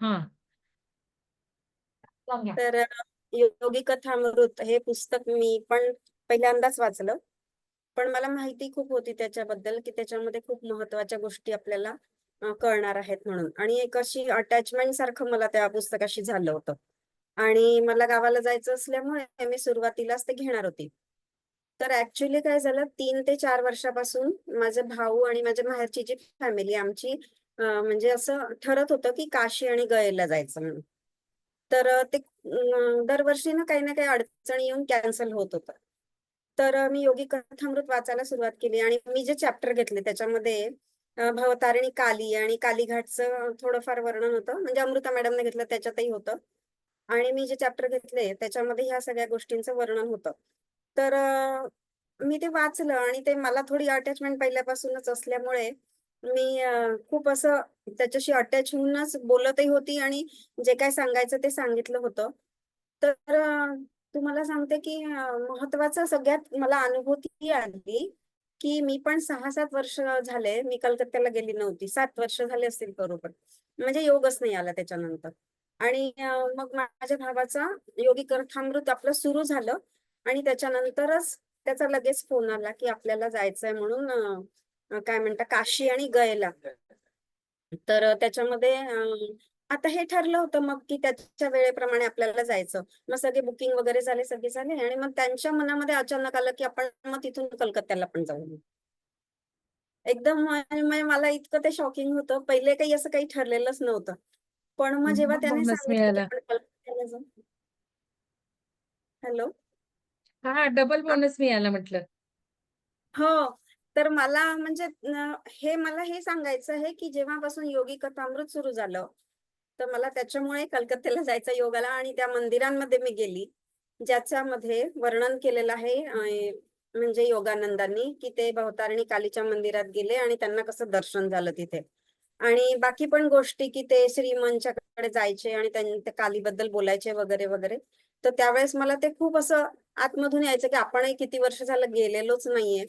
हा. सांगा तर योगी कथामृत हे पुस्तक मी पण पहिल्यांदाच वाचलं. पण मला माहिती खूप होती त्याच्याबद्दल की त्याच्यामध्ये खूप महत्त्वाच्या गोष्टी आपल्याला अ, कळणार आहेत म्हणून. आणि एक अशी अटॅचमेंट सारखं मला त्या पुस्तकाशी झालं होतं. आणि मला गावाला जायचं असल्यामुळे मी सुरुवातीलाच ते घेणार होती. तर ऍक्च्युली काय झालं तीन ते चार वर्षापासून माझे भाऊ आणि माझ्या माहेरची जी फॅमिली आमची म्हणजे असं ठरत होतं की काशी आणि गयेला जायचं म्हणून. तर ते दरवर्षी ना काही ना काही अडचणी येऊन कॅन्सल होत होतं. तर मी योगी कथामृत वाचायला सुरुवात केली आणि मी जे चॅप्टर घेतले त्याच्यामध्ये भवतारिणी काली आणि कालीघाटचं थोडंफार वर्णन होतं. म्हणजे अमृता मॅडमने घेतलं त्याच्यातही होतं. आणि मी जे चॅप्टर घेतले त्याच्यामध्ये ह्या सगळ्या गोष्टींचं वर्णन होतं. तर मी ते वाचलं आणि ते मला थोडी अटॅचमेंट पहिल्यापासूनच असल्यामुळे मी खूप असं त्याच्याशी अटॅच होऊनच बोलतही होती आणि जे काय सांगायचं ते सांगितलं होतं. तर तुम्हाला सांगते की महत्त्वाचा सगळ्यात मला अनुभूती आली की मी पण सहा सात वर्ष झाले मी कलकत्त्याला गेली नव्हती. सात वर्ष झाले असतील बरोबर. म्हणजे योगच नाही आला त्याच्यानंतर. आणि मग माझ्या भावाचा योगी कथामृत आपलं सुरू झालं आणि त्याच्यानंतरच त्याचा लगेच फोन आला की आपल्याला जायचंय म्हणून काय म्हणता काशी आणि गयला. तर त्याच्यामध्ये आता हे ठरलं होतं मग की त्याच्या वेळेप्रमाणे आपल्याला जायचं. मग सगळे बुकिंग वगैरे झाले सगळे झाले आणि मग त्यांच्या मनामध्ये अचानक आलं की आपण मग तिथून कलकत्त्याला पण जाऊ. एकदम म्हणजे मला इतकं ते शॉकिंग होतं. पहिले काही असं काही ठरलेलंच नव्हतं. पण मग जेव्हा त्याने सांगितलं हॅलो हा डबल बोनस मिळाला म्हटलं. हो. तर मला म्हणजे हे मला हे सांगायचं आहे की जेव्हापासून योगी कथामृत सुरू झालं तर मला त्याच्यामुळे कलकत्त्याला जायचा योग आला आणि त्या मंदिरांमध्ये मी गेली ज्याच्यामध्ये वर्णन केलेलं आहे म्हणजे योगानंदांनी की ते भवतारिणी कालीच्या मंदिरात गेले आणि त्यांना कसं दर्शन झालं तिथे. आणि बाकी पण गोष्टी की ते श्रीमंच्याकडे जायचे आणि त्या कालीबद्दल बोलायचे वगैरे वगैरे तर त्यावेळेस मला ते खूप असं आतमधून यायचं की आपणही किती वर्ष झालं गेलेलोच नाहीये.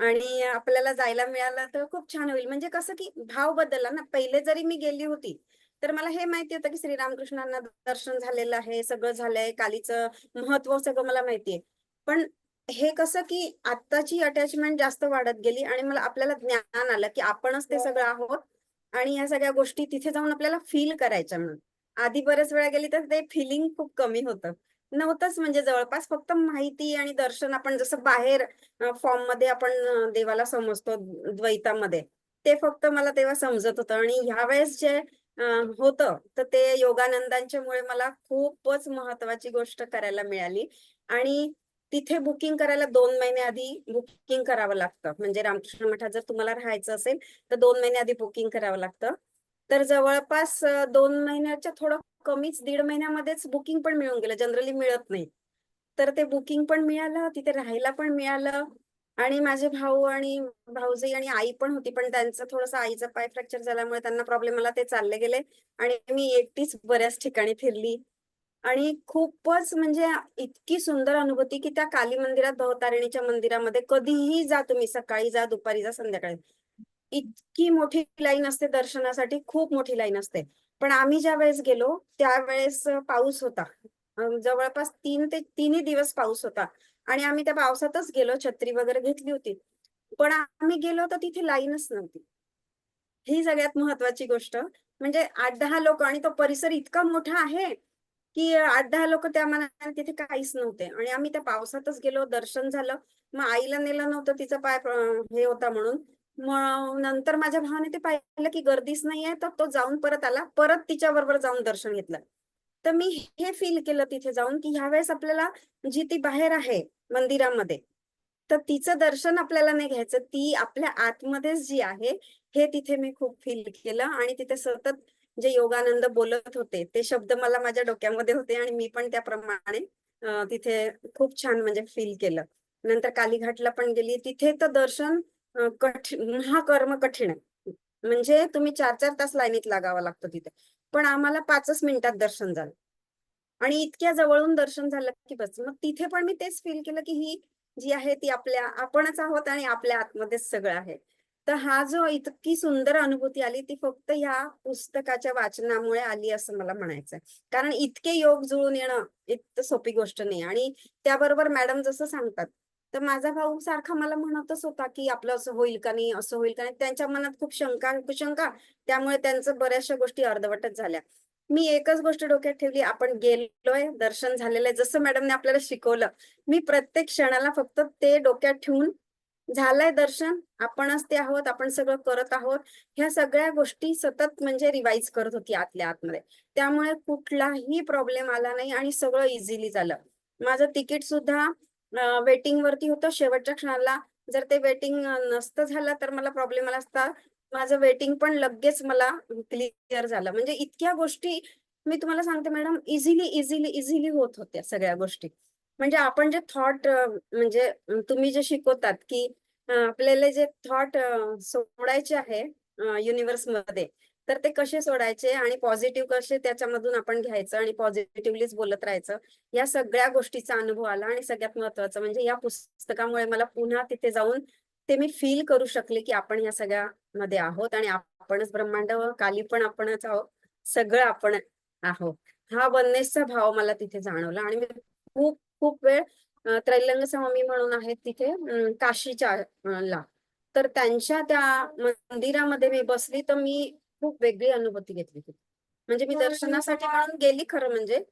आणि आपल्याला जायला मिळालं तर खूप छान होईल. म्हणजे कसं की भाव बदलला ना. पहिले जरी मी गेली होती तर मला हे माहिती होतं की श्रीरामकृष्णांना दर्शन झालेलं आहे सगळं झालंय कालीचं महत्त्व सगळं मला माहितीये. पण हे कसं की आत्ताची अटॅचमेंट जास्त वाढत गेली आणि मला आपल्याला ज्ञान आलं की आपणच ते सगळं आहोत आणि या सगळ्या गोष्टी तिथे जाऊन आपल्याला फील करायच्या म्हणून. आधी बरेच वेळा गेली तर ते फिलिंग खूप कमी होतं. नव्हतंच म्हणजे जवळपास फक्त माहिती आणि दर्शन आपण जसं बाहेर फॉर्ममध्ये आपण देवाला समजतो द्वैतामध्ये ते फक्त मला तेव्हा समजत होतं आणि ह्या वेळेस जे होतं तर ते योगानंदांच्या मुळे मला खूपच महत्वाची गोष्ट करायला मिळाली आणि तिथे बुकिंग करायला दोन महिने आधी बुकिंग करावं लागतं. म्हणजे रामकृष्ण मठात जर तुम्हाला राहायचं असेल तर दोन महिने आधी बुकिंग करावं लागतं. तर जवळपास दोन महिन्याच्या थोडं कमीच दीड महिन्यामध्येच बुकिंग पण मिळून गेलं. जनरली मिळत नाही. तर ते बुकिंग पण मिळालं तिथे राहायला पण मिळालं आणि माझे भाऊ आणि भाऊजी आणि आई पण होती. पण त्यांचं थोडंसं आईचा पाय फ्रॅक्चर झाल्यामुळे त्यांना प्रॉब्लेम आला ते चालले गेले आणि मी एकटीच बऱ्याच ठिकाणी फिरली. आणि खूपच म्हणजे इतकी सुंदर अनुभूती की त्या काली मंदिरात भवतारिणीच्या मंदिरामध्ये कधीही जा तुम्ही सकाळी जा दुपारी जा संध्याकाळी. इतकी मोठी लाईन असते दर्शनासाठी खूप मोठी लाईन असते. पण आम्ही ज्या वेळेस गेलो त्यावेळेस पाऊस होता. जवळपास तीन ते तिन्ही दिवस पाऊस होता. आणि आम्ही त्या पावसातच गेलो छत्री वगैरे घेतली होती. पण आम्ही गेलो तर तिथे लाईनच नव्हती. ही सगळ्यात महत्वाची गोष्ट. म्हणजे आठ दहा लोक आणि तो परिसर इतका मोठा आहे की आठ दहा लोक त्या मनाने तिथे काहीच नव्हते. आणि आम्ही त्या पावसातच गेलो दर्शन झालं. मग आईला नेलं नव्हतं तिचा पाय हे होता म्हणून. नंतर माझ्या भावाने ते पाहिलं की गर्दीच नाहीये तर तो जाऊन परत आला. परत तिच्या बरोबर जाऊन दर्शन घेतलं. तर मी हे फील केलं तिथे जाऊन की ह्या वेळेस आपल्याला जी ती बाहेर आहे मंदिरामध्ये तर तिचं दर्शन आपल्याला नाही घ्यायचं. ती आपल्या आतमध्येच जी आहे हे तिथे मी खूप फील केलं आणि तिथे सतत जे योगानंद बोलत होते ते शब्द मला माझ्या डोक्यामध्ये होते आणि मी पण त्याप्रमाणे तिथे खूप छान म्हणजे फील केलं. नंतर कालीघाटला पण गेली. तिथे तर दर्शन कठीण हा कर्म कठीण आहे. म्हणजे तुम्ही चार चार तास लाईनीत लागावं लागतं तिथे. पण आम्हाला पाचच मिनिटात दर्शन झालं. आणि इतक्या जवळून दर्शन झालं की बस. मग तिथे पण मी तेच फील केलं की ही जी आहे ती आपल्या आपणच आहोत आणि आपल्या आतमध्येच सगळं आहे. तर हा जो इतकी सुंदर अनुभूती आली ती फक्त ह्या पुस्तकाच्या वाचनामुळे आली असं मला म्हणायचंय. कारण इतके योग जुळून येणं इतकं सोपी गोष्ट नाही. आणि त्याबरोबर मॅडम जसं सांगतात तर माझा भाऊ सारखा मला म्हणतच होता की आपलं असं होईल का नाही असं होईल का नाही. त्यांच्या मनात खूप शंका कुशंका. त्यामुळे त्यांचं बऱ्याचशा गोष्टी अर्धवटच झाल्या. मी एकच गोष्ट डोक्यात ठेवली आपण गेलोय दर्शन झालेलं आहे. जसं मॅडमने आपल्याला शिकवलं मी प्रत्येक क्षणाला फक्त ते डोक्यात ठेवून झालंय दर्शन आपणच ते आहोत आपण सगळं करत आहोत. ह्या सगळ्या गोष्टी सतत म्हणजे रिवाइज करत होती आतल्या आतमध्ये. त्यामुळे कुठलाही प्रॉब्लेम आला नाही आणि सगळं इझिली झालं. माझं तिकीट सुद्धा वेटिंग वरती होतं. शेवटच्या क्षणाला जर ते वेटिंग नसतं झालं तर मला प्रॉब्लेम आला असता. माझं वेटिंग पण लगेच मला क्लिअर झालं. म्हणजे इतक्या गोष्टी मी तुम्हाला सांगते मॅडम इझिली इझिली इझिली होत होत्या सगळ्या गोष्टी. म्हणजे आपण जे थॉट म्हणजे तुम्ही जे शिकवतात की आपल्याला जे थॉट सोडायचे आहे युनिव्हर्समध्ये तर ते कसे सोडायचे आणि पॉझिटिव्ह कसे त्याच्यामधून आपण घ्यायचं आणि पॉझिटिव्हलीच बोलत राहायचं या सगळ्या गोष्टीचा अनुभव आला आणि सगळ्यात महत्वाचं म्हणजे या पुस्तकामुळे मला पुन्हा तिथे जाऊन ते मी फील करू शकले की आपण या सगळ्या मध्ये आहोत आणि आपणच ब्रह्मांड काली पण आपणच आहोत सगळं आपण आहोत. हा वननेसचा भाव मला तिथे जाणवला आणि मी खूप खूप वेळ त्रैलंग स्वामी म्हणून आहेत तिथे काशीच्या ला. तर त्यांच्या त्या मंदिरामध्ये मी बसली तर मी खूप वेगळी अनुभूती घेतली म्हणजे मी दर्शनासाठी म्हणून गेली खरं म्हणजे.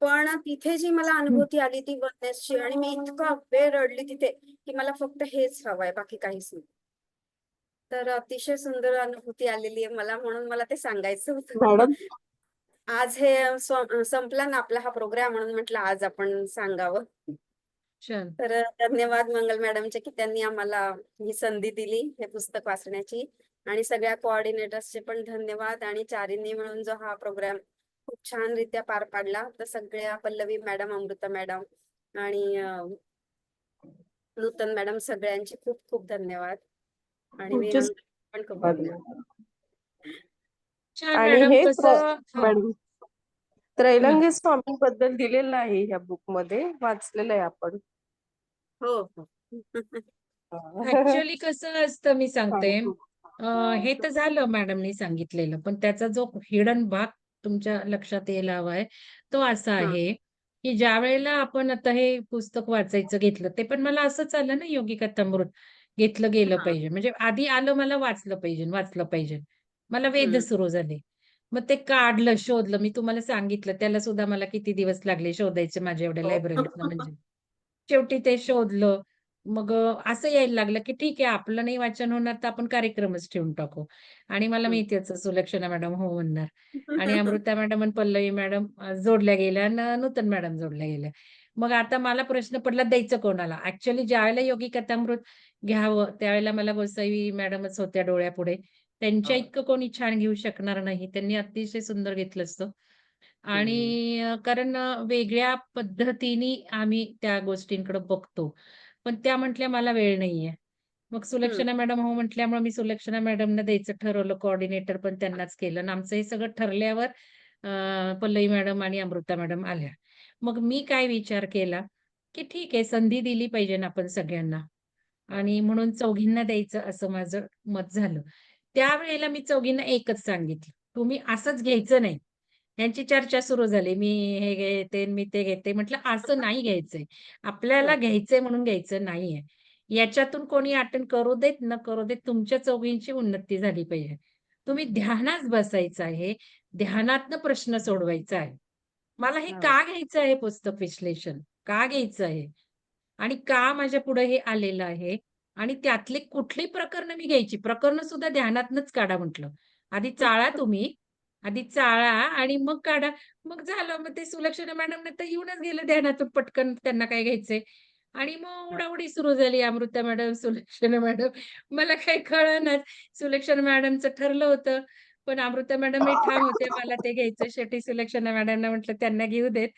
पण तिथे जी मला अनुभूती आली ती वननेसची आणि मी इतका वेळ रडली तिथे की मला फक्त हेच हवंय बाकी काहीच नाही. तर अतिशय सुंदर अनुभूती आलेली आहे मला म्हणून मला ते सांगायचं होतं. आज हे संपला ना आपला हा प्रोग्राम म्हणून म्हटलं आज आपण सांगावं. तर धन्यवाद मंगल मॅडमचे की त्यांनी आम्हाला ही संधी दिली हे पुस्तक वाचण्याची. आणि सगळ्या कोऑर्डिनेटर्सचे पण धन्यवाद आणि चारींनी मिळून जो हा प्रोग्राम खूप छान रित्या पार पाडला. तर सगळ्या पल्लवी मॅडम अमृता मॅडम आणि नूतन मॅडम सगळ्यांचे खूप खूप धन्यवाद. आणि पण खूप धन्यवाद. हे. हा, त्रैलंगी स्वामींबद्दल दिलेलं आहे ह्या बुकमध्ये वाचलेलं आहे आपण. हो हो. ऍक्च्युअली कसं असतं मी सांगते. हे तर झालं मॅडमनी सांगितलेलं पण त्याचा जो हिडन भाग तुमच्या लक्षात यायला हवाय तो असा हा. आहे की ज्या वेळेला आपण आता हे पुस्तक वाचायचं घेतलं ते पण मला असंच आलं ना योगी कथामृत घेतलं गेलं हा. पाहिजे म्हणजे आधी आलं मला वाचलं पाहिजे वाचलं पाहिजे मला वेध हम्म. सुरू झाले मग ते काढलं शोधलं मी तुम्हाला सांगितलं त्याला सुद्धा मला किती दिवस लागले शोधायचे माझ्या एवढ्या हो. लायब्ररीतनं म्हणजे शेवटी ते शोधलं मग असं यायला लागलं की ठीक आहे आपलं नाही वाचन होणार तर आपण कार्यक्रमच ठेवून टाकू. आणि मला हम्म. माहिती आहे सुलक्षणा मॅडम हो म्हणणार. आणि अमृता मॅडम आणि पल्लवी मॅडम जोडल्या गेल्या आणि नूतन मॅडम जोडल्या गेल्या. मग आता मला प्रश्न पडला द्यायचं कोणाला? ऍक्च्युअली ज्यावेळेला योगी कथामृत घ्यावं त्यावेळेला मला गोसावी मॅडमच होत्या डोळ्यापुढे. त्यांच्या. इतकं कोणी छान घेऊ शकणार नाही. त्यांनी अतिशय सुंदर घेतलं असतं. आणि कारण वेगळ्या पद्धतीने आम्ही त्या गोष्टींकडे बघतो. पण त्या म्हटल्या मला वेळ नाहीये. मग सुलक्षणा मॅडम हो म्हटल्यामुळे मी सुलक्षणा मॅडमना द्यायचं ठरवलं कोऑर्डिनेटर पण त्यांनाच केलं. आणि आमचं हे सगळं ठरल्यावर पल्लवी मॅडम आणि अमृता मॅडम आल्या. मग मी काय विचार केला की ठीक आहे संधी दिली पाहिजे ना आपण सगळ्यांना. आणि म्हणून चौघींना द्यायचं असं माझं मत झालं. त्यावेळेला मी चौघींना एकच सांगितलं. तुम्ही असंच घ्यायचं नाही. यांची चर्चा सुरू झाली. मी हे घेते मी ते घेते. म्हटलं असं नाही घ्यायचंय. आपल्याला. घ्यायचंय म्हणून घ्यायचं नाहीये. याच्यातून कोणी अटेंड करू देत न करू देत तुमच्या चौघींची उन्नती झाली पाहिजे. तुम्ही ध्यानात बसायचं आहे. ध्यानातनं प्रश्न सोडवायचा आहे. मला हे हो. का घ्यायचं आहे पुस्तक विश्लेषण? का घ्यायचं आहे? आणि का माझ्या पुढे हे आलेलं आहे? आणि त्यातले कुठली प्रकरण मी घ्यायची? प्रकरण सुद्धा ध्यानातनच काढा म्हटलं. आधी चाळा तुम्ही. आधी चाळा आणि मग काढा. मग झालं. मग ते सुलक्षणा मॅडम तर येऊनच गेलं ध्यानातून पटकन त्यांना काय घ्यायचंय. आणि मग उडाउडी सुरू झाली अमृता मॅडम सुलक्षणा मॅडम. मला काही कळनाच. सुलक्षणा मॅडमचं ठरलं होतं. पण अमृता मॅडम हे ठाम होते. मला ते घ्यायचं. शेवटी सुलक्षणा मॅडमना म्हटलं त्यांना घेऊ देत.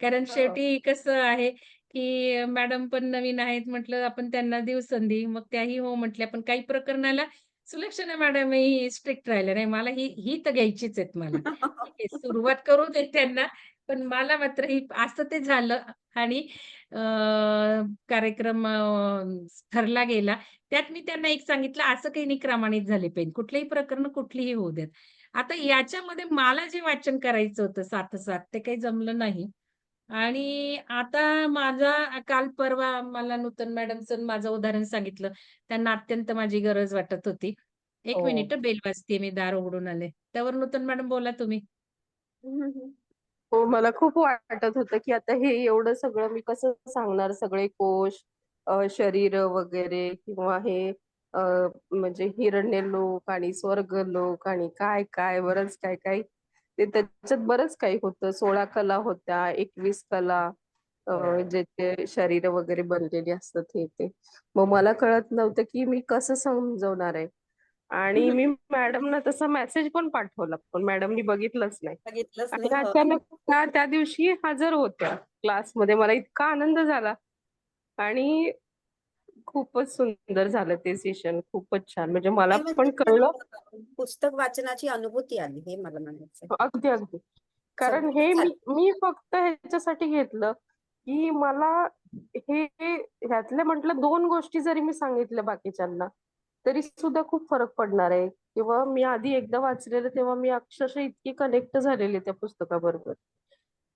कारण हो. शेवटी कसं आहे की मॅडम पण नवीन आहेत म्हटलं आपण त्यांना देऊ संधी. मग त्याही हो म्हटल्या. पण काही प्रकरणाला सुलक्षणा मॅडम ही स्ट्रिक्ट राहिल्या नाही मला ही ही तर घ्यायचीच आहेत मला ठीक आहे सुरुवात करू दे त्यांना पण मला मात्र ही असं ते झालं आणि अ, कार्यक्रम अ, ठरला गेला त्यात मी त्यांना एक सांगितलं, "असं काही नाही क्रमानेच झाले पाहिजे. कुठलेही प्रकरण कुठलीही होऊ देत." आता याच्यामध्ये मला जे वाचन करायचं होतं साथोसाथ ते काही जमलं नाही. आणि आता माझा काल परवा मला नूतन मॅडमचं माझं उदाहरण सांगितलं. त्यांना अत्यंत माझी गरज वाटत होती. "1 हो. मिनिट बेल वाजतीये, मी दार उघडून आले." त्यावर नूतन मॅडम बोला तुम्ही. हं, मला खूप वाटत होतं, की आता हे एवढं सगळं मी कसं सांगणार सगळे कोश, अ, शरीर वगैरे किंवा हे अ, म्हणजे हिरण्यलोक आणि स्वर्गलोक आणि काय-काय बरंच काही-काही. ते त्याच्यात बरंच काही होतं. 16 कला होत्या, 21 कला अ, ज्याचे शरीर वगैरे बनलेली असतात हे ते. मग मला कळत नव्हतं, की मी कसं समजवणार आहे. आणि मी मॅडमना तसा मेसेज पण पाठवला, पण मॅडमनी बघितलंच नाही. बघितलंच आणि नाही. हो. अचानक त्या दिवशी हजर होत्या क्लासमध्ये. मला इतका आनंद झाला आणि खूपच सुंदर झालं ते सेशन. खूपच छान. म्हणजे मला पण कळलं पुस्तक वाचनाची अनुभूती आली हे मला म्हणायचंय. अगदी, अगदी. कारण हे मी फक्त ह्याच्यासाठी घेतलं, की मला हे ह्यातल्या म्हटलं 2 गोष्टी जरी मी सांगितल्या बाकीच्यांना, तरी सुद्धा खूप फरक पडणार आहे. किंवा मी आधी एकदा वाचलेलं तेव्हा मी अक्षरशः इतकी कनेक्ट झालेले त्या पुस्तकाबरोबर,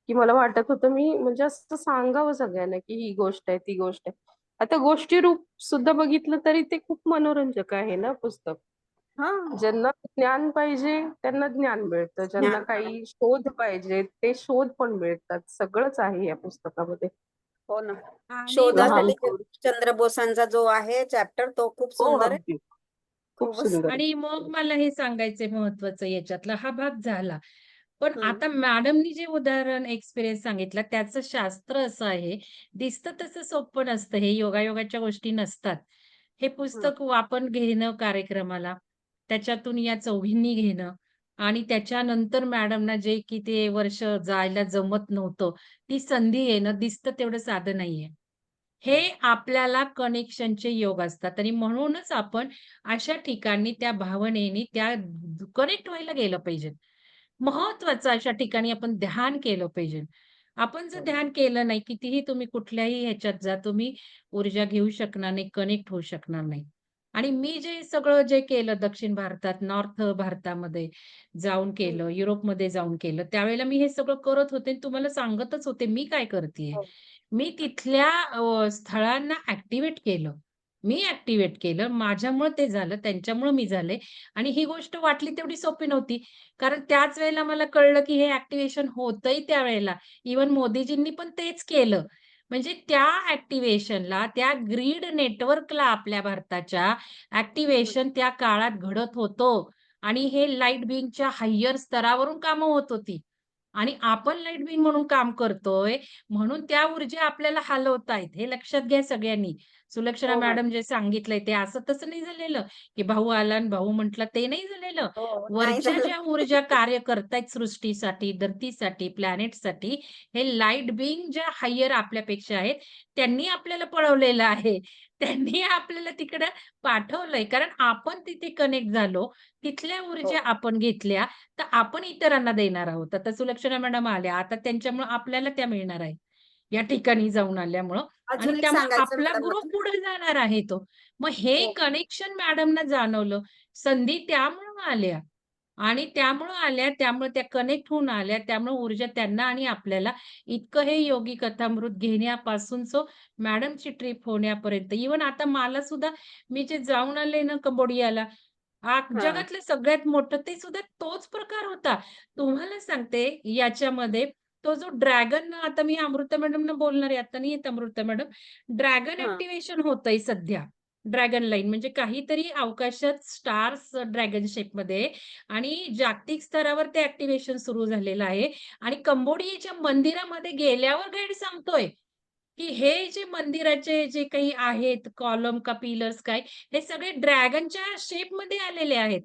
की मला वाटत होतं मी म्हणजे असं सांगावं सगळ्यांना, की ही गोष्ट आहे, ती गोष्ट आहे. आता गोष्टी रूप सुद्धा बघितलं तरी ते खूप मनोरंजक आहे ना पुस्तक. हां. ज्यांना ज्ञान पाहिजे त्यांना ज्ञान मिळतं. ज्यांना ज्ञान. काही शोध पाहिजे ते शोध पण मिळतात. सगळंच आहे या पुस्तकामध्ये. हो ना. आणि लहान शोधासाठी थोर. चंद्र बोसांचा जो आहे चॅप्टर तो खूप हो, सुंदर आहे. अगदी. खूप खूपच सुंदर. आणि मग मला हे सांगायचंय महत्वाचं याच्यातला हा भाग झाला. पण हं. आता मॅडमनी जे उदाहरण एक्सपिरियन्स सांगितला त्याचं शास्त्र असं आहे, दिसतं तसं सोपं नसतं. हे योगायोगाच्या गोष्टी नसतात. हे हं. पुस्तक आपण घेणं कार्यक्रमाला, त्याच्यातून या चौघींनी घेणं आणि त्याच्यानंतर मॅडमना जे की ते वर्ष जायला जमत नव्हतं, ती संधी येणं दिसतं तेवढं साधं नाहीये. हे आपल्याला कनेक्शनचे योग असतात आणि म्हणूनच आपण अशा ठिकाणी त्या भावनेने त्या कनेक्ट व्हायला गेलं पाहिजे. महत्वाचं अशा ठिकाणी आपण ध्यान केलं पाहिजे. आपण जर ध्यान केलं नाही, कितीही तुम्ही कुठल्याही ह्याच्यात जा, तुम्ही ऊर्जा घेऊ शकणार नाही, कनेक्ट होऊ शकणार नाही. आणि मी जे सगळं जे केलं दक्षिण भारतात, नॉर्थ भारतामध्ये जाऊन. केलं, युरोपमध्ये जाऊन केलं, त्यावेळेला मी हे सगळं करत होते आणि तुम्हाला सांगतच होते मी काय करतीये. हो. मी तिथल्या स्थळांना ॲक्टिव्हेट केलं. मी ऍक्टिव्हेट केलं. माझ्यामुळे ते झालं, त्यांच्यामुळे मी झाले आणि ही गोष्ट वाटली तेवढी सोपी नव्हती. कारण त्याच वेळेला मला कळलं, की हे ऍक्टिव्हेशन होतंय त्यावेळेला. इव्हन मोदीजींनी पण तेच केलं. म्हणजे त्या ऍक्टिव्हेशनला त्या ग्रीड नेटवर्कला आपल्या भारताच्या ऍक्टिव्हेशन त्या काळात घडत होतं आणि हे लाइट बिंगच्या हायर स्तरावरून कामं होत होती. आणि आपण लाइट बिंग म्हणून काम करतोय, म्हणून त्या ऊर्जा आपल्याला हलवतायत. हे लक्षात घ्या सगळ्यांनी. सुलक्षणा हो मॅडम मॅडम. जे सांगितलंय ते असं तसं नाही झालेलं, की भाऊ आला आणि भाऊ म्हटला ते नाही झालेलं. हो. वरच्या. ज्या ऊर्जा कार्य करतायत सृष्टीसाठी, धरतीसाठी, प्लॅनेटसाठी, हे लाइट बिंग ज्या हायर आपल्यापेक्षा आहेत, त्यांनी आपल्याला पळवलेलं आहे. त्यांनी आपल्याला तिकडं पाठवलंय. कारण आपण तिथे कनेक्ट झालो, तिथल्या ऊर्जा हो. आपण घेतल्या, तर आपण इतरांना देणार आहोत. आता सुलक्षणा मॅडम आल्या, आता त्यांच्यामुळं आपल्याला त्या मिळणार आहेत. या ठिकाणी जाऊन आल्यामुळं आणि त्यामुळं आपला ग्रुप. पुढे जाणार आहे तो. मग हे हो. कनेक्शन मॅडमना जाणवलं. संधी त्यामुळं आल्या आणि त्यामुळं आल्या, त्यामुळे त्या कनेक्ट होऊन आल्या. त्यामुळे ऊर्जा त्यांना आणि आपल्याला इतकं हे योगी कथामृत घेण्यापासूनचं मॅडमची ट्रिप होण्यापर्यंत. इव्हन आता मला सुद्धा मी जे जाऊन आले ना कंबोडियाला, हां. जगातलं सगळ्यात मोठं ते सुद्धा तोच प्रकार होता. तुम्हाला सांगते याच्यामध्ये तो जो ड्रॅगन आता मी अमृता मॅडमना बोलणार आहे. आता नाही येत अमृता मॅडम. ड्रॅगन. ॲक्टिव्हेशन होतंय सध्या. ड्रॅगन लाईन म्हणजे काहीतरी अवकाशात स्टार्स ड्रॅगन शेपमध्ये आणि जागतिक स्तरावर ते ॲक्टिव्हेशन सुरू झालेलं आहे आणि कंबोडियाच्या मंदिरामध्ये गेल्यावर गाईड सांगतोय, की हे जे मंदिराचे जे काही आहेत कॉलम का पिलर्स काय, हे सगळे ड्रॅगनच्या शेपमध्ये आलेले आहेत.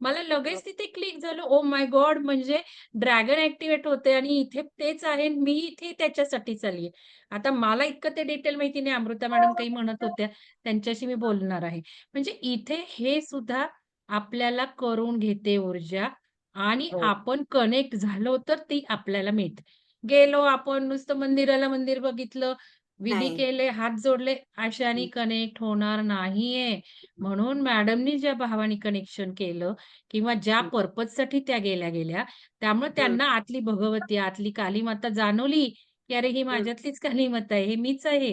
मला लगेच तिथे क्लिक झालं. Oh my god! म्हणजे ड्रॅगन ॲक्टिव्हेट होतंय आणि इथे तेच आहे. मी इथे त्याच्यासाठीच आलीये. आता मला इतकं ते डिटेल माहिती नाही. अमृता मॅडम काही म्हणत होत्या. त्यांच्याशी मी बोलणार आहे. म्हणजे इथे हे सुद्धा आपल्याला करून घेते ऊर्जा आणि हो. आपण कनेक्ट झालो तर ती आपल्याला मिळते. गेलो आपण नुसतं मंदिराला मंदिर बघितलं, विधी नाही. केले, हात जोडले, अशाने हं. कनेक्ट होणार नाहीये. म्हणून मॅडमनी ज्या भावाने कनेक्शन केलं किंवा ज्या हं. पर्पजसाठी त्या गेल्या गेल्या, त्यामुळे हं. त्यांना आतली भगवती, आतली काली माता जाणवली, की अरे ही हं. माझ्यातलीच काली माता आहे, हे मीच आहे.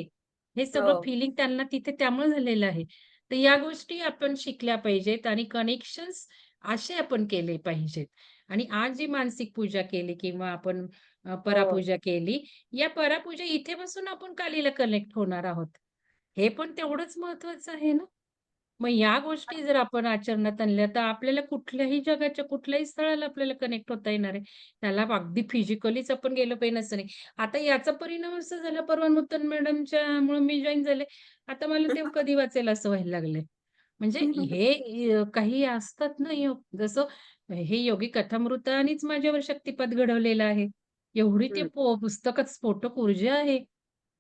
हे सगळं हो. फीलिंग त्यांना तिथे त्यामुळे झालेलं आहे. तर या गोष्टी आपण शिकल्या पाहिजेत आणि कनेक्शन्स असे आपण केले पाहिजेत. आणि आज जी मानसिक पूजा केली किंवा आपण. परापूजा केली, या परापूजा इथे बसून आपण कालीला कनेक्ट होणार आहोत. हे पण तेवढंच महत्वाचं आहे ना. मग या गोष्टी जर आपण आचरणात आणल्या, तर आपल्याला कुठल्याही जगाच्या कुठल्याही स्थळाला आपल्याला कनेक्ट होता येणार आहे. त्याला अगदी फिजिकलीच आपण गेलं पाहिजे असं नाही. आता याचा परिणाम असा झाला परवा नूतन मॅडमच्यामुळे मी जॉइन झाले. आता मला ते कधी वाचेल असं व्हायला लागलंय. म्हणजे हे काही असतात ना योग जसं हे योगी कथामृतानेच माझ्यावर शक्तिपात घडवलेला आहे. एवढी ते हं. पो पुस्तकात स्फोटक ऊर्जा आहे.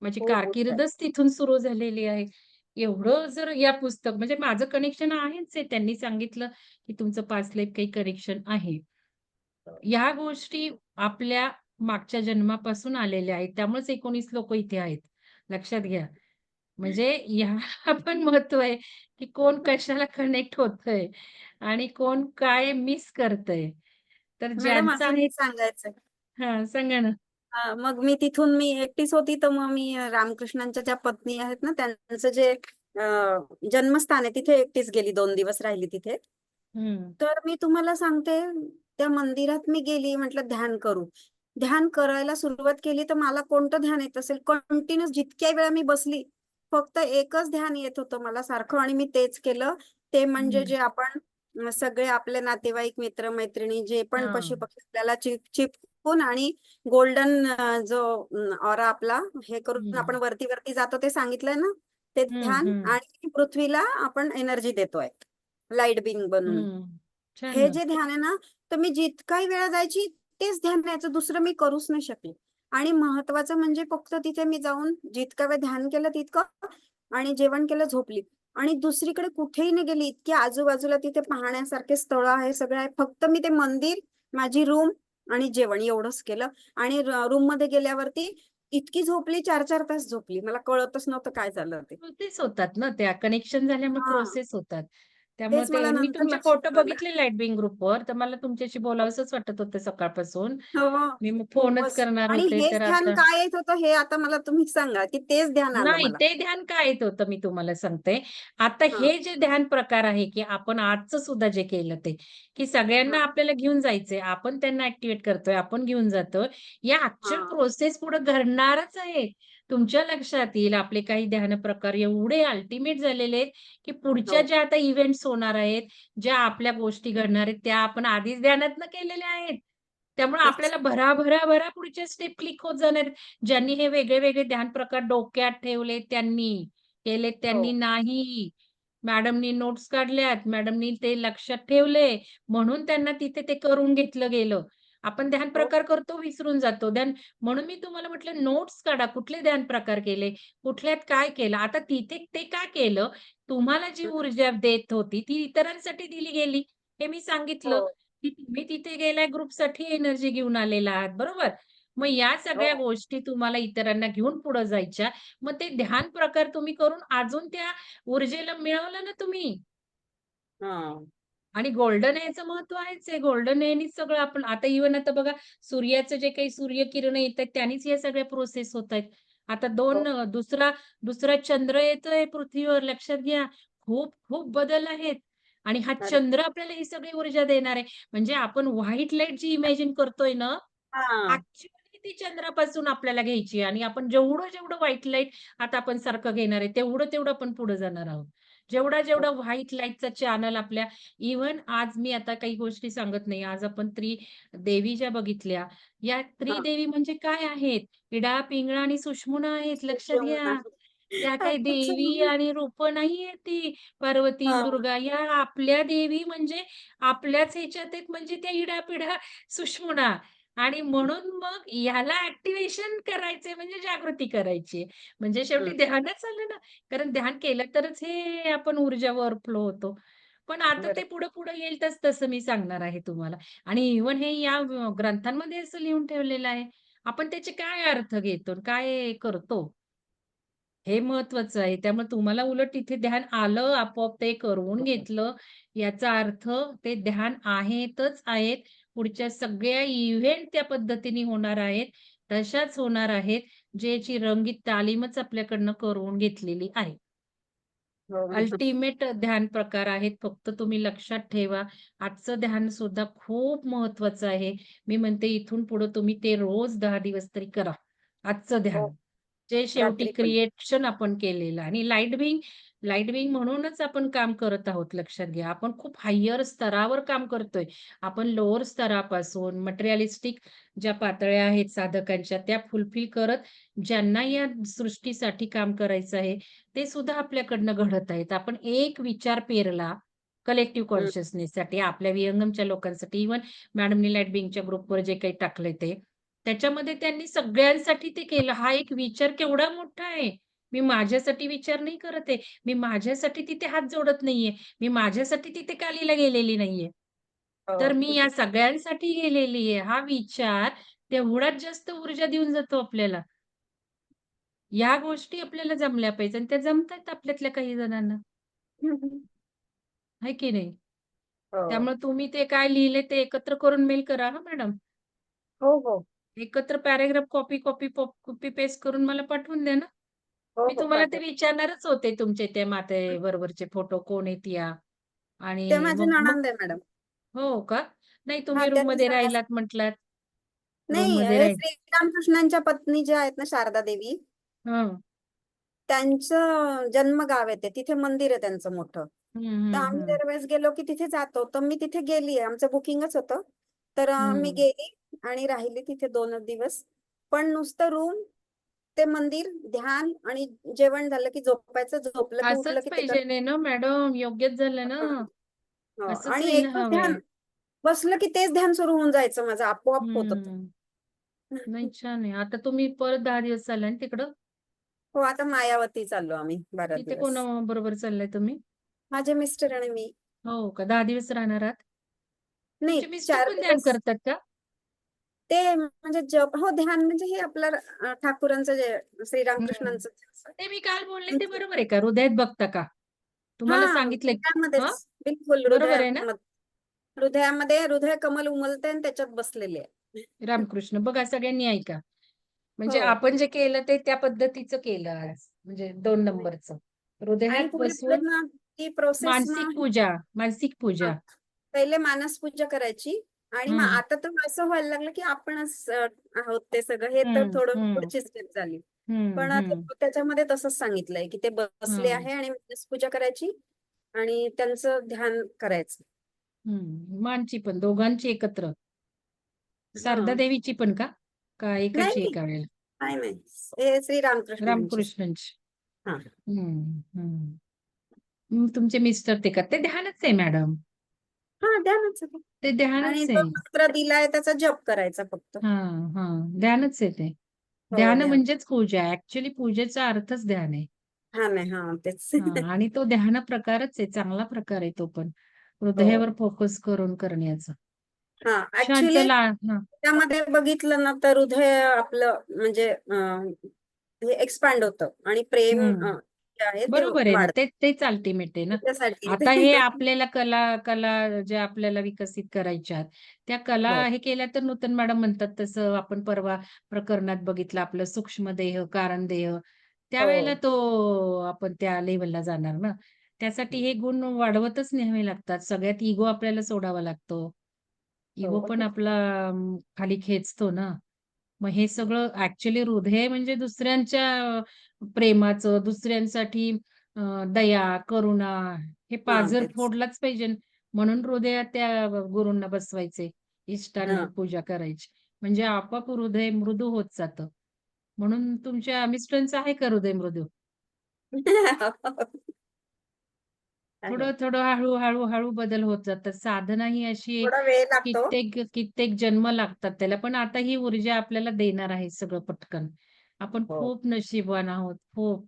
माझी खूप ऊर्जा आहे. कारकीर्दच तिथून सुरू झालेली आहे. एवढं जर या पुस्तक म्हणजे माझं कनेक्शन आहेच आहे. त्यांनी सांगितलं, की तुमचं पास्ट लाईफ काही कनेक्शन आहे. ह्या गोष्टी आपल्या मागच्या जन्मापासून आलेल्या आहेत. त्यामुळेच 19 लोकं इथे आहेत. लक्षात घ्या. म्हणजे ह्याला पण महत्त्व आहे, की कोण कशाला कनेक्ट होतंय आणि कोण काय मिस करतंय. तर मॅडम ज्यांचं आहे सांगायचंय. हां, सांगा ना. हां, मग मी तिथून मी एकटीच होती, तर मग मी रामकृष्णांच्या ज्या पत्नी आहेत ना, त्यांचं जे अ, जन्मस्थान आहे तिथे एकटीच गेली, 2 दिवस राहिली तिथे. तर मी तुम्हाला सांगते, त्या मंदिरात मी गेली, म्हटलं ध्यान करू. ध्यान करायला सुरुवात केली, तर मला कोणतं ध्यान येत असेल, कंटिन्यूअस जितक्या वेळा मी बसली, फक्त एकच ध्यान येत होतं मला सारखं आणि मी तेच केलं. ते म्हणजे. जे आपण अ, सगळे आपले नातेवाईक, मित्र-मैत्रिणी जे पण हां. पशु-पक्षी आपल्याला चिप चिपकून आणि गोल्डन जो ऑरा आपला हे करून आपण हं. वरती-वरती जातो ते सांगितलंय ना, ते ध्यान. आणि पृथ्वीला आपण एनर्जी देतोय. लाइट बिंग बनून. हं. जे ध्यान आहे ना, तर मी जितकाही वेळा जायची तेच ध्यान द्यायचं, दुसरं मी करूच नाही शकले. आणि महत्वाचं म्हणजे फक्त तिथे मी जाऊन जितका वेळ ध्यान केलं तितकं आणि जेवण केलं, झोपली. आणि दुसरीकडे कुठेही नाही गेली. इतके आजूबाजूला तिथे पाहण्यासारखे स्थळं आहे, सगळं आहे. फक्त मी ते मंदिर, माझी रूम आणि जेवण एवढंच केलं. आणि र रूममध्ये गेल्यावरती इतकी झोपली, 4-4 तास झोपली. मला कळतच नव्हतं काय झालं ते. प्रोसेस होतात ना त्या कनेक्शन झाल्यामुळे हां. प्रोसेस होतात. त्यामुळे मी तुमचे फोटो. बघितले लाइट बिंग ग्रुपवर, तर मला तुमच्याशी बोलावसंच वाटत होतं सकाळपासून. हो. मी मग फोनच. करणार आणि होते, तर ध्यान आता का येत होतं हे आता मला तुम्ही सांगा, की तेच ध्यान आलं नाही, मला. ते ध्यान का येत होतं मी तुम्हाला सांगते. आता हां. हे जे ध्यान प्रकार आहे, की आपण आजचं सुद्धा जे केलं ते, की सगळ्यांना हां. आपल्याला घेऊन जायचंय. आपण त्यांना ॲक्टिव्हेट करतोय, आपण घेऊन जातोय. या ॲक्चुअल हां. प्रोसेस पुढे घडणारच आहे. तुमच्या लक्षात येईल आपले काही ध्यान प्रकार एवढे अल्टिमेट झालेले आहेत, की पुढच्या हो. ज्या आता इव्हेंट्स होणार आहेत, ज्या आपल्या गोष्टी घडणार आहेत, त्या आपण आधीच ध्यानातनं केलेल्या आहेत. त्यामुळे आपल्याला अच्छा. भरा-भरा-भरा पुढच्या स्टेप क्लिक होत जाणार. ज्यांनी हे वेगळे-वेगळे ध्यान प्रकार डोक्यात ठेवले त्यांनी, केलेत त्यांनी हो. नाही. मॅडमनी नोट्स काढल्यात, मॅडमनी ते लक्षात ठेवले, म्हणून त्यांना तिथे ते करून घेतलं गेलं. आपण ध्यान हो. प्रकार करतो, विसरून जातो. ध्यान म्हणून मी तुम्हाला म्हटलं नोट्स काढा. कुठले ध्यान प्रकार केले, कुठल्यात काय केलं. आता तिथे ते का केलं? तुम्हाला जी. ऊर्जा देत होती, ती इतरांसाठी दिली गेली. हे मी सांगितलं, हो. की तुम्ही तिथे गेलाय ग्रुपसाठी एनर्जी घेऊन आलेला आहात, बरोबर? मग या सगळ्या हो. गोष्टी तुम्हाला इतरांना घेऊन पुढे जायच्या. मग ते ध्यान प्रकार तुम्ही करून अजून त्या ऊर्जेला मिळवलं ना तुम्ही. आणि गोल्डन एजचं महत्त्व आहेच आहे. गोल्डन एजनीच सगळं आपण आता इव्हन आता बघा सूर्याचं जे काही सूर्यकिरणं येतायत त्यानीच या सगळ्या प्रोसेस होतायत. आता 2 हो. दुसरा दुसरा चंद्र येतोय पृथ्वीवर लक्षात घ्या. खूप खूप बदल आहेत. आणि हा चंद्र आपल्याला ही सगळी ऊर्जा देणार आहे. म्हणजे आपण व्हाईट लाइट जी इमॅजिन करतोय ना. ॲक्चुअली ती चंद्रापासून आपल्याला घ्यायची आणि आपण जेवढं-जेवढं व्हाईट लाइट आता आपण सारखं घेणार आहे, तेवढं-तेवढं आपण पुढे जाणार आहोत. जेवढा-जेवढा हो. व्हाईट लाईटचा चॅनल आपल्या इव्हन आज मी आता काही गोष्टी सांगत नाही. आज आपण त्रिदेवी ज्या बघितल्या, या. त्रिदेवी म्हणजे काय आहेत? इडा, पिंगळा आणि सुषुम्ना आहेत लक्षात. घ्या. त्या काही देवी. आणि रूपं नाहीयेत ती पार्वती. दुर्गा. या आपल्या देवी म्हणजे आपल्याच ह्याच्यात आहेत म्हणजे त्या इडा-पिडा, सुषुम्ना. आणि म्हणून मग ह्याला ॲक्टिव्हेशन करायचंय म्हणजे जागृती करायची. म्हणजे शेवटी. ध्यानच आलं ना. कारण ध्यान केलं तरच हे आपण ऊर्जावर फ्लो होतो. पण आता. ते पुढं-पुढं येईल तसं-तसं मी सांगणार आहे तुम्हाला. आणि इव्हन हे या ग्रंथांमध्ये असं लिहून ठेवलेलं आहे. आपण त्याचे काय अर्थ घेतो, काय करतो? हे महत्वाचं आहे. त्यामुळे तुम्हाला उलट तिथे ध्यान आलं, आपोआप ते करून घेतलं. याचा अर्थ ते ध्यान आहेतच आहेत. पुढच्या सगळ्या इव्हेंट त्या पद्धतीने होणार आहेत. तशाच होणार आहेत, ज्याची रंगीत तालीमच आपल्याकडनं करून घेतलेली आहे. हो. अल्टिमेट ध्यान प्रकार आहेत. फक्त तुम्ही लक्षात ठेवा. आजचं ध्यान सुद्धा खूप महत्वाचं आहे. मी म्हणते इथून पुढे तुम्ही ते रोज 10 दिवस तरी करा. आजचं ध्यान. जे शेवटी रात्री पण. क्रिएशन आपण केलेलं आणि लाइट बिंग लाइट बिंग म्हणूनच आपण काम करत आहोत लक्षात घ्या. आपण खूप हायर स्तरावर काम करतोय. आपण लोअर स्तरापासून मटेरिअलिस्टिक ज्या पातळ्या आहेत साधकांच्या त्या फुलफिल करत ज्यांना या सृष्टीसाठी काम करायचं आहे, ते सुद्धा आपल्याकडनं घडत आहेत. आपण एक विचार पेरला कलेक्टिव्ह हं. कॉन्शियसनेससाठी आपल्या विहंगमच्या लोकांसाठी इव्हन मॅडमनी लाइट बिंगच्या ग्रुपवर जे काही टाकलंय ते. त्याच्यामध्ये त्यांनी सगळ्यांसाठी ते केलं. हा एक विचार केवढा मोठा आहे. मी माझ्यासाठी विचार नाही करत आहे. मी माझ्यासाठी तिथे हात जोडत नाहीये. मी माझ्यासाठी तिथे कालीला गेलेली नाहीये. तर हो. मी या सगळ्यांसाठी गेलेली आहे. हा विचार तेवढाच जास्त ऊर्जा देऊन जातो आपल्याला. या गोष्टी आपल्याला जमल्या पाहिजे आणि त्या जमतायत आपल्यातल्या काही जणांना. आहे की नाही? हो. त्यामुळे तुम्ही ते काय लिहिले ते एकत्र करून मेल करा हां मॅडम. हो, हो. एकत्र paragraph copy, copy, pop copy paste करून मला पाठवून द्या ना. हो, मी हो. तुम्हाला ते. विचारणारच होते तुमचे त्या मातेबरोबरचे फोटो कोण आहेत या? ते आणि माझी मग मग नणंद आहे मॅडम. हो का? नाही हां, तुम्ही तिथं राहतात. राहिलात म्हटलात. नाही, हे राहील श्रीरामकृष्णांच्या पत्नी ज्या आहेत ना शारदा देवी हं. त्यांचं जन्मगाव आहे ते. तिथे मंदिर आहे त्यांचं मोठं. तर आम्ही. दरवेळेस गेलो की तिथे जातो. तर मी तिथे गेली आहे. आमचं बुकिंगच होतं. तर अ, मी. गेली आणि राहिली तिथे 2च दिवस. पण नुसतं रूम, ते मंदिर, ध्यान आणि जेवण झालं की झोपायचं. झोपलं की ना मॅडम, योग्यच झालं ना. हं. आणि हवंय. ध्यान बसलं की तेच ध्यान सुरू होऊन जायचं माझं. आपोआप होत. नाही छान आहे. आता तुम्ही परत 10 दिवस चाललाय ना तिकडं? हो, आता मायावती चाललो आम्ही 12 तिथे दिवस. कोणाबरोबर चाललाय तुम्ही? माझे मिस्टर आणि मी. हो का? 10 दिवस राहणार आहात? नाही, तुमचे मिस्टर 4 पण ध्यान दिवस करतात का? ते म्हणजे जप हो, ध्यान म्हणजे हे आपलं ठाकूरांचं जे. श्रीरामकृष्णांचं ते मी काल बोलले ते बरोबर आहे का? हृदयात बघता का? तुम्हाला सांगितलंय? हृदयामध्येच. बिलकुल बरोबर आहे ना? हृदयामध्ये. हृदयामध्ये हृदय कमल उमलते आणि त्याच्यात बसलेले आहे. रामकृष्ण. बघा सगळ्यांनी ऐका. म्हणजे हो. आपण जे केलं ते त्या पद्धतीचं केलं आज. म्हणजे 2 नंबरचं. हृदयात बसून मानसिक पूजा, मानसिक पूजा. पहिले मानस पूजा करायची आणि मग. आता तर असं व्हायला लागलं की आपणच अ, आहोत ते सगळं. हे तर थोडं. पुढची स्टेप झाली. पण ते हं. त्याच्यामध्ये तसंच सांगितलंय की ते बसले. आहे आणि मानस पूजा करायची आणि त्यांचं ध्यान करायचं. मानची पण दोघांची एकत्र? शारदा. देवीची पण का? का नाही, एकाची नाही. एका वेळेला? नाही, नाही. हे श्रीरामकृष्णांची. रामकृष्णांची. हां. हं, हं. मग तुमचे मिस्टर ते का? ते ध्यानच आहे मॅडम. हां, ध्यानच आहे. ते आणि ध्यानच जो आहे. मंत्र दिलाय त्याचा जप करायचा फक्त. हां, हां. ध्यानच आहे ते. हो, ध्यान ध्यान. म्हणजेच पूजा. ॲक्चुअली पूजेचा अर्थच ध्यान आहे. हां, नाही. हां, तेच. हां आणि तो ध्यान प्रकारच आहे. चांगला प्रकार आहे तो पण. हो. हृदयावर फोकस करून करण्याचा. हां, चला हां. त्यामध्ये बघितलं ना तर हृदय आपलं म्हणजे अ, एक्सपॅन्ड होतं आणि प्रेम. अ, आहे ते बरोबर आहे ना. वाढतं. ते तेच अल्टिमेट आहे ना. त्याच्यासाठी आता हे आपल्याला कला कला ज्या आपल्याला विकसित करायच्या आहेत, त्या कला हो. हे केल्या तर नूतन मॅडम म्हणतात तसं आपण परवा प्रकरणात बघितलं आपलं सूक्ष्म देह, कारण देह. त्यावेळेला हो. तो आपण त्या लेव्हलला जाणार ना. त्यासाठी हे गुण वाढवतच न्यावे लागतात. सगळ्यात इगो आपल्याला सोडावा लागतो. इगो हो. पण आपला खाली खेचतो ना. मग हे सगळं ॲक्चुअली हृदय म्हणजे दुसऱ्यांच्या प्रेमाचं, दुसऱ्यांसाठी दया, करुणा हे तेच. फोडलाच पाहिजे. म्हणून हृदयात त्या गुरूंना बसवायचे. इष्टांना हां. पूजा करायची. म्हणजे आपोआप हृदय मृदू होत जातं. म्हणून तुमच्या मिस्टरांचं आहे का हृदय मृदू? आहे. थोडं-थोडं, हळू-हळू, हळू बदल होत जातात. साधना ही अशी थोडा वेळ लागतो. कित्येक कित्येक जन्म लागतात त्याला. पण आता ही ऊर्जा आपल्याला देणार आहे सगळं पटकन. आपण हो. खूप नशीबवान आहोत. खूप.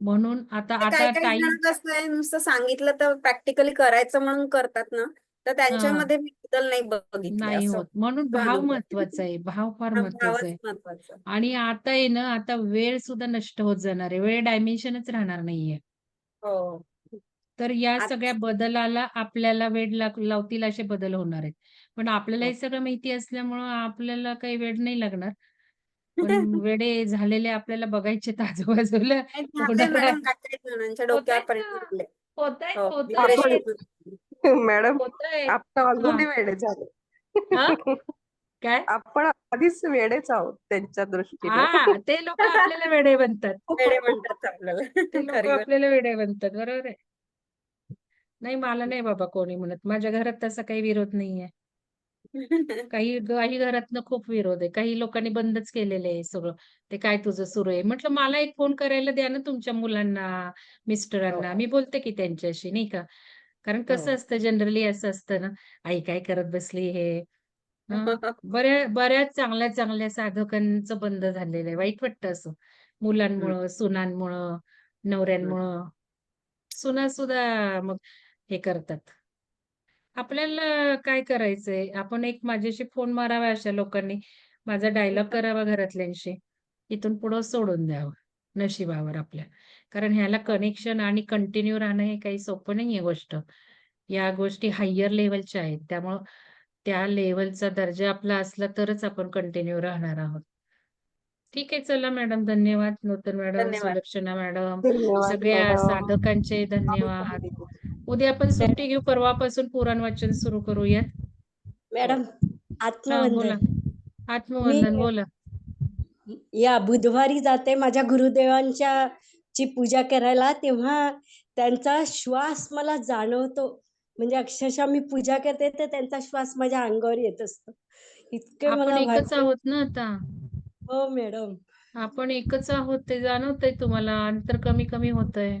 म्हणून आता ते आता टाईम जण कसं आहे नुसतं सांगितलं तर प्रॅक्टिकली करायचं म्हणून करतात ना. तर त्यांच्यामध्ये मी बदल नाही बघितले नाही असं होत म्हणून भाव अनुभव. महत्त्वाचा आहे भाव फार हा, महत्त्वाचा भावच आहे महत्त्वाचा आणि आता आहे ना आता वेळ सुद्धा नष्ट होत जाणार आहे वेळ डायमेन्शनच राहणार नाहीये हो तर या आत- सगळ्या बदलाला आपल्याला वेळ लाग लावतील असे बदल होणार आहेत. पण आपल्याला हो. हे सगळं माहिती असल्यामुळं आपल्याला काही वेळ नाही लागणार. पण वेडे झालेले आपल्याला बघायचे आजूबाजूला. नाही, झाले कोणाला- मॅडम काही जणांच्या डोक्यावर होतायत परिणाम ना. झाले. होत आहेत हो. मॅडम आपण ऑलरेडी वेडे झालो. काय? आपण आधीच वेडेच आहोत त्यांच्या दृष्टीने. हा ते लोक आपल्याला वेडे बनतात. वेडे म्हणतात आपल्याला. ते लोक खरी गोष्ट. आपल्याला वेडे बनतात. बरोबर आहे. नाही मला नाही बाबा कोणी म्हणत. माझ्या घरात तसा काही विरोध नाहीये. काही काही घरातनं खूप विरोध आहे. काही लोकांनी बंदच केलेलं आहे सगळं. ते काय तुझं सुरू आहे? म्हटलं मला एक फोन करायला द्या ना तुमच्या मुलांना मिस्टरांना. हो. मी बोलते की त्यांच्याशी नाही का? कारण कसं हो. असतं जनरली असं असतं ना आई काय करत बसली हे? हं? बऱ्या बऱ्याच चांगल्या चांगल्या साधकांचं बंद झालेलं आहे. वाईट वाटतं असं. मुलांमुळं सुनांमुळं नवऱ्यांमुळं. सुना सुद्धा मग हे करतात. आपल्याला काय करायचंय? आपण एक माझ्याशी फोन मारावा अशा लोकांनी. माझा डायलॉग करावा घरातल्यांशी. इथून पुढं सोडून द्यावं. नशिबावर आपल्या. कारण ह्याला कनेक्शन आणि कंटिन्यू राहणं हे काही सोपं नाहीये गोष्ट. या गोष्टी हायर लेवलच्या आहेत. त्यामुळं त्या लेवलचा दर्जा आपला असला तरच आपण कंटिन्यू राहणार आहोत. ठीक आहे चला मॅडम धन्यवाद. नूतन मॅडम. सुलक्षणा मॅडम सगळ्या. साधकांचे धन्यवाद. उद्या आपण सुट्टी घेऊ परवापासून पुराण वाचन सुरू करूयात. मॅडम हा बोला. आत्मवंदन आत्मवंदन मी- बोला. या बुधवारी जाते माझ्या गुरुदेवांच्या ची पूजा करायला तेव्हा त्यांचा श्वास मला जाणवतो. म्हणजे अक्षरशः मी पूजा करते तर त्यांचा श्वास माझ्या अंगावर येत असतो. इतके आपण मला एकच आहोत ना आता? हो मॅडम. आपण एकच आहोत ते जाणवतंय तुम्हाला. अंतर कमी कमी होतंय.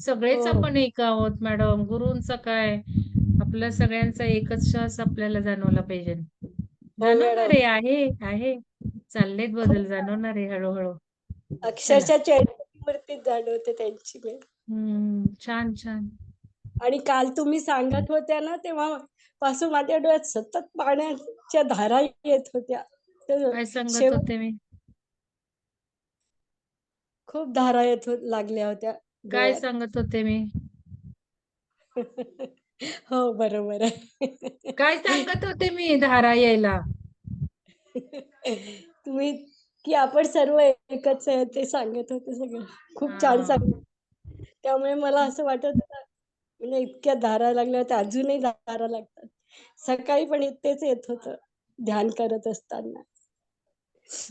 सगळेच हो. आपण एक आहोत मॅडम. गुरुंचा काय? आपला सगळ्यांचा एकच श्वास आपल्याला जाणवला पाहिजे. जाणवणार मॅडम. आहे आहे. आहे चाललेत बदल जाणवणार आहे हळूहळू. अक्षरशः चैतन्यमूर्तीत जाणवते त्यांची वेळ हम्म छान छान. आणि काल तुम्ही सांगत होत्या ना तेव्हा पासून माझ्या डोळ्यात सतत पाण्याच्या धारा येत होत्या. काय सांगत होते मी? खूप धारा येत हो- लागल्या होत्या. काय. सांगत होते मी? हो बरोबर आहे. काय सांगत होते मी धारा यायला? तुम्ही की आपण सर्व एकच आहे ते सांगत होते सगळं. खूप छान हा. सांग त्यामुळे मला असं वाटत होतं म्हणजे इतक्या धारा लागल्या होत्या अजूनही धारा लागतात. सकाळी पण तेच येत होतं ध्यान करत असताना.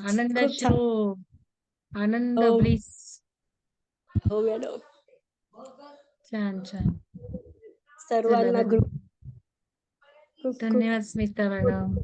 आनंद खूप छान. आनंद हो. ब्लिस हो मॅडम. छान छान. सर्वांना. ग्रुप धन्यवाद स्मिता मॅडम.